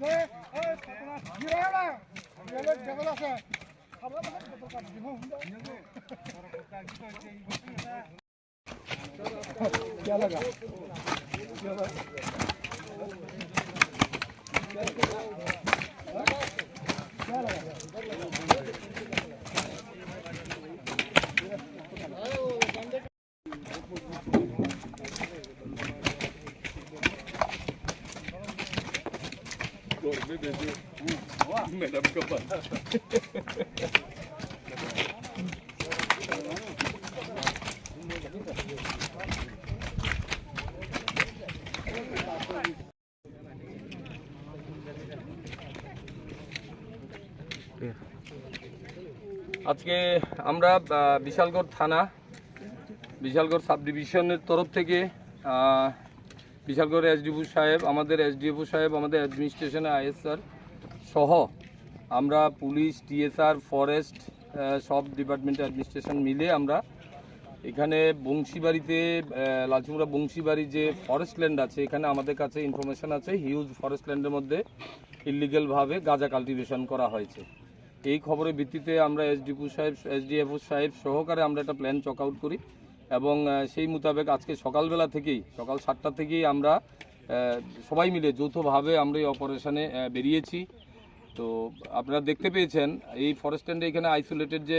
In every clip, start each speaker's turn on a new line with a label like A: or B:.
A: Yeah, yakalasın. Kapılar আজকে আমরা বিশালগড় থানা বিশালগড় সাব ডিভিশনের তরফ থেকে বিশালগড় এসডিপু সাহেব, আমাদের এসডিএফও সাহেব, আমাদের অ্যাডমিনিস্ট্রেশনে আইএস স্যার সহ আমরা পুলিশ, টিএসআর ফরেস্ট সব ডিপার্টমেন্ট অ্যাডমিনিস্ট্রেশন মিলে আমরা এখানে বংশীবাড়িতে লালচিমুড়া বংশীবাড়ি যে ফরেস্ট ল্যান্ড আছে, এখানে আমাদের কাছে ইনফরমেশন আছে হিউজ ফরেস্ট ল্যান্ডের মধ্যে ইলিগেলভাবে গাঁজা কাল্টিভেশন করা হয়েছে। এই খবরের ভিত্তিতে আমরা এসডিপু সাহেব, এসডিএফও সাহেব সহকারে আমরা একটা প্ল্যান চক আউট করি। এবং সেই মোতাবেক আজকে সকালবেলা থেকেই, সকাল সাতটা থেকেই আমরা সবাই মিলে যৌথভাবে আমরা এই অপারেশনে বেরিয়েছি। তো আপনারা দেখতে পেয়েছেন, এই ফরেস্ট ল্যান্ডে এখানে আইসোলেটেড যে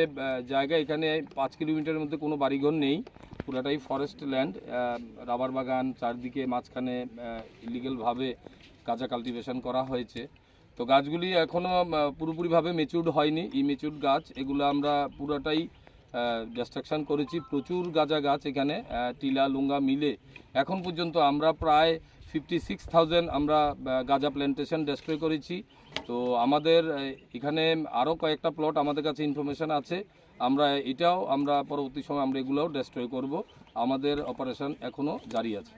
A: জায়গা, এখানে পাঁচ কিলোমিটারের মধ্যে কোনো বাড়িঘর নেই। পুরাটাই ফরেস্ট ল্যান্ড রাবার বাগান, চারদিকে মাঝখানে ইলিগেলভাবে গাঁজা কাল্টিভেশন করা হয়েছে। তো গাছগুলি এখনও পুরোপুরিভাবে মেচুরড হয়নি। ই মেচুরড গাছ, এগুলো আমরা পুরোটাই ডিস্ট্রাকশন করেছি। প্রচুর গাঁজা গাছ এখানে টিলা, লুঙ্গা মিলে। এখন পর্যন্ত আমরা প্রায় ফিফটি সিক্স থাউজেন্ড আমরা গাঁজা প্ল্যান্টেশন ডেস্ট্রয় করেছি। তো আমাদের এখানে আরও কয়েকটা প্লট আমাদের কাছে ইনফরমেশান আছে। আমরা এটাও আমরা পরবর্তী সময় আমরা এগুলোও ডেস্ট্রয় করব। আমাদের অপারেশন এখনও জারি আছে।